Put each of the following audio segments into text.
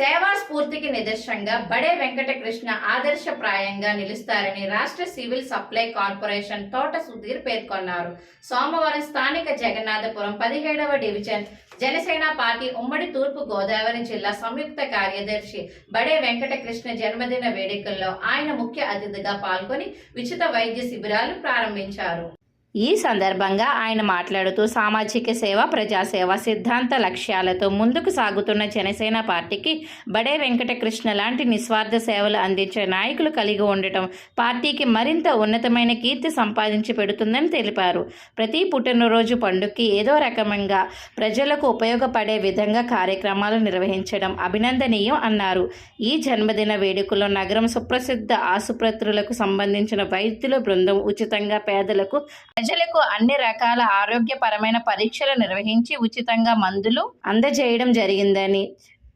సేవా స్ఫూర్తికి నిదర్శనంగా బడే వెంకటకృష్ణ ఆదర్శప్రాయంగా నిలుస్తారని రాష్ట్ర సివిల్ సప్లై కార్పొరేషన్ తోట సుధీర్ పేర్కొన్నారు. సోమవారం స్థానిక జగన్నాథపురం పదిహేడవ డివిజన్ జనసేన పార్టీ ఉమ్మడి తూర్పు గోదావరి జిల్లా సంయుక్త కార్యదర్శి బడే వెంకటకృష్ణ జన్మదిన వేడుకల్లో ఆయన ముఖ్య అతిథిగా పాల్గొని ఉచిత వైద్య శిబిరాలు ప్రారంభించారు. ఈ సందర్భంగా ఆయన మాట్లాడుతూ సామాజిక సేవ ప్రజాసేవ సిద్ధాంత లక్ష్యాలతో ముందుకు సాగుతున్న జనసేన పార్టీకి బడే వెంకటకృష్ణ లాంటి నిస్వార్థ సేవలు అందించే నాయకులు కలిగి ఉండటం పార్టీకి మరింత ఉన్నతమైన కీర్తి సంపాదించి పెడుతుందని తెలిపారు. ప్రతి పుట్టినరోజు పండుగకి ఏదో రకమంగా ప్రజలకు ఉపయోగపడే విధంగా కార్యక్రమాలు నిర్వహించడం అభినందనీయం అన్నారు. ఈ జన్మదిన వేడుకలో నగరం సుప్రసిద్ధ ఆసుపత్రులకు సంబంధించిన వైద్యుల బృందం ఉచితంగా పేదలకు ప్రజలకు అన్ని రకాల ఆరోగ్యపరమైన పరీక్షలు నిర్వహించి ఉచితంగా మందులు అందజేయడం జరిగిందని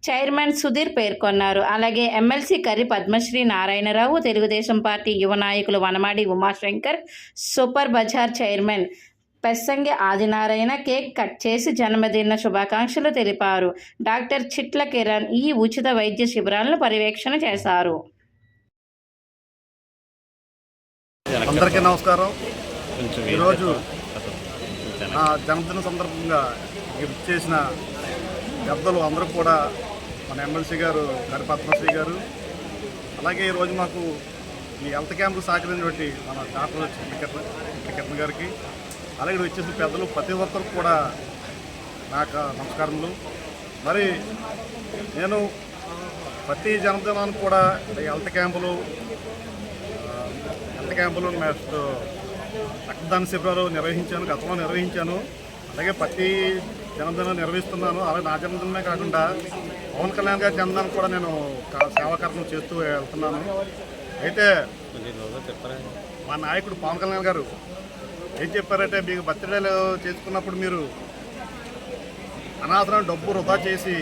చైర్మన్ సుధీర్ పేర్కొన్నారు. అలాగే ఎమ్మెల్సీ కరి పద్మశ్రీ నారాయణరావు తెలుగుదేశం పార్టీ యువ నాయకులు Vanamadi Umashankar super bazaar chairman Pessangi Adinarayana cake cut చేసి జన్మదిన శుభాకాంక్షలు తెలిపారు. డాక్టర్ చిట్ల కిరణ్ ఈ ఉచిత వైద్య శిబిరాలను పర్యవేక్షణ చేశారు. అందరికీ నమస్కారం. ఈరోజు నా జన్మదిన సందర్భంగా గిఫ్ట్ చేసిన పెద్దలు అందరూ కూడా మన ఎమ్మెల్సీ గారు గరి పద్మశ్రీ గారు అలాగే ఈరోజు మాకు ఈ హెల్త్ క్యాంపు సహకరించినటువంటి మన డాక్టర్ కిరణ్ గారికి అలాగే వచ్చేసిన పెద్దలు ప్రతి ఒక్కరికి కూడా నాకు నమస్కారములు. మరి నేను ప్రతి జన్మదినానికి కూడా ఈ హెల్త్ క్యాంపులు హెల్త్ క్యాంపులు నెక్స్ట్ రక్తదాన శిబిరాలు నిర్వహించాను గతంలో నిర్వహించాను. అలాగే ప్రతి జన్మదినం నిర్వహిస్తున్నాను. అలాగే నా జన్మదినమే కాకుండా పవన్ కళ్యాణ్ గారి జన్మదినం కూడా నేను సేవాకరణం చేస్తూ వెళ్తున్నాను. అయితే మా నాయకుడు పవన్ కళ్యాణ్ గారు ఏం చెప్పారంటే మీకు బర్త్డేలు చేసుకున్నప్పుడు మీరు అనవసరం డబ్బు వృధా చేసి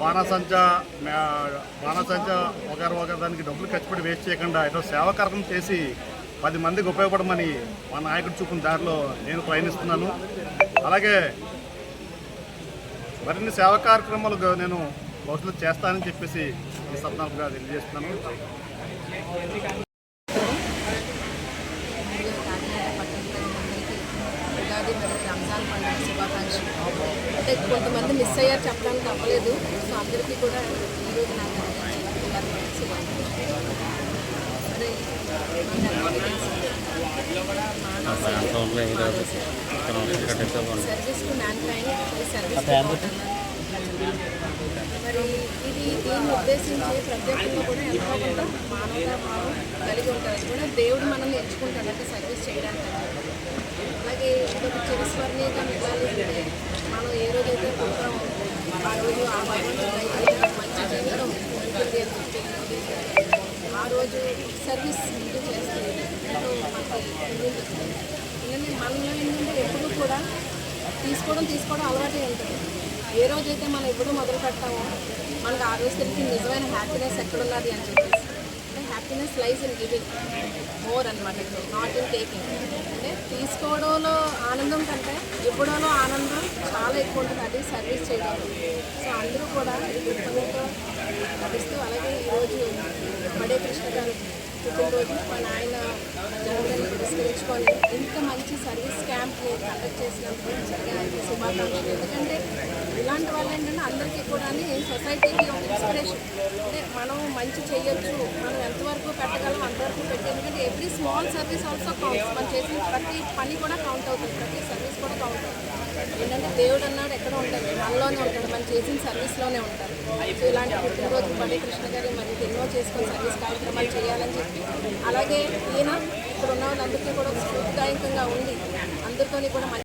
బాణసంచ బాణసంచ ఒకరు ఒకరు దానికి డబ్బులు ఖర్చుపెట్టి వేస్ట్ చేయకుండా ఏదో సేవకరణం చేసి పది మందికి ఉపయోగపడమని మా నాయకుడు చూపిన దారిలో నేను ప్రయాణిస్తున్నాను. అలాగే మరిన్ని సేవా కార్యక్రమాలు నేను భవిష్యత్తు చేస్తానని చెప్పేసి ఈ సందర్భంగా తెలియజేస్తున్నాను. అంటే కొంతమంది మిస్ అయ్యారు చెప్పడానికి అవ్వలేదు సో అందరికీ కూడా ఈరోజు నాకు సర్వీస్ మరి ఇది దీన్ని ఉద్దేశించి ప్రతి కూడా ఎంతో కొంత మానవతా భావం కలిగి ఉంటారు కూడా దేవుడు మనల్ని ఎంచుకుంటాడు సర్వీస్ చేయడానికి అలాగే మిగాలి అంటే మనం ఏ రోజైతే పుడతామో ఆ రోజు ఆ భగవంతుడు దయవల్ల మంచి జీవితం ఉంటుంది అని చెప్పి ఆ రోజు సర్వీస్ ఇది చేస్తుంది ఎందుకంటే మనలో ఏంటంటే ఎప్పుడు కూడా తీసుకోవడం తీసుకోవడం అలవాటే ఉంటుంది. ఏ రోజైతే మనం ఎప్పుడు మొదలు పెడతామో మనకు ఆ రోజు తెలిసి నిజమైన హ్యాపీనెస్ ఎక్కడున్నది అని చెప్పేసి. అంటే happiness life in giving more అనమాట ఇప్పుడు నాట్ ఇన్ టేకింగ్ అంటే తీసుకోవడంలో ఆనందం కంటే ఇవ్వడంలో ఆనందం చాలా ఎక్కువ ఉంటుంది. అది సర్వీస్ చేయడం. సో అందరూ కూడా ఈ దృక్పథంతో నడుస్తూ అలాగే ఈరోజు పుట్టినరోజు మా నాయన జన్మదినం పురస్కరించుకొని ఇంత మంచి సర్వీస్ క్యాంప్ని కండక్ట్ చేసినందుకు నిజంగా ఆయనకి శుభాకాంక్షలు. ఎందుకంటే ఇలాంటి వాళ్ళు ఏంటంటే అందరికీ కూడా సొసైటీకి ఒక ఇన్స్పిరేషన్. అంటే మనం మంచి చేయొచ్చు మనం ఎంతవరకు పెట్టగలం అంతవరకు పెట్టి ఎందుకంటే every small service also count మనం చేసిన ప్రతి పని కూడా కౌంట్ అవుతుంది ప్రతి సర్వీస్ కూడా కౌంట్ అవుతుంది. ఏంటంటే దేవుడు అన్నాడు ఎక్కడ ఉంటాడు మనలోనే ఉంటాడు మనం చేసిన సర్వీస్లోనే ఉంటాడు సో ఇలాంటి పుట్టినరోజు పడే కృష్ణ గారి మరి ఎన్నో చేసుకొని సర్వీస్ కార్యక్రమాలు చేయాలని చెప్పి. అలాగే ఈయన ఇక్కడ ఉన్న వాళ్ళందరికీ కూడా స్ఫూర్తిదాయకంగా ఉండి అందరితోని కూడా మంచి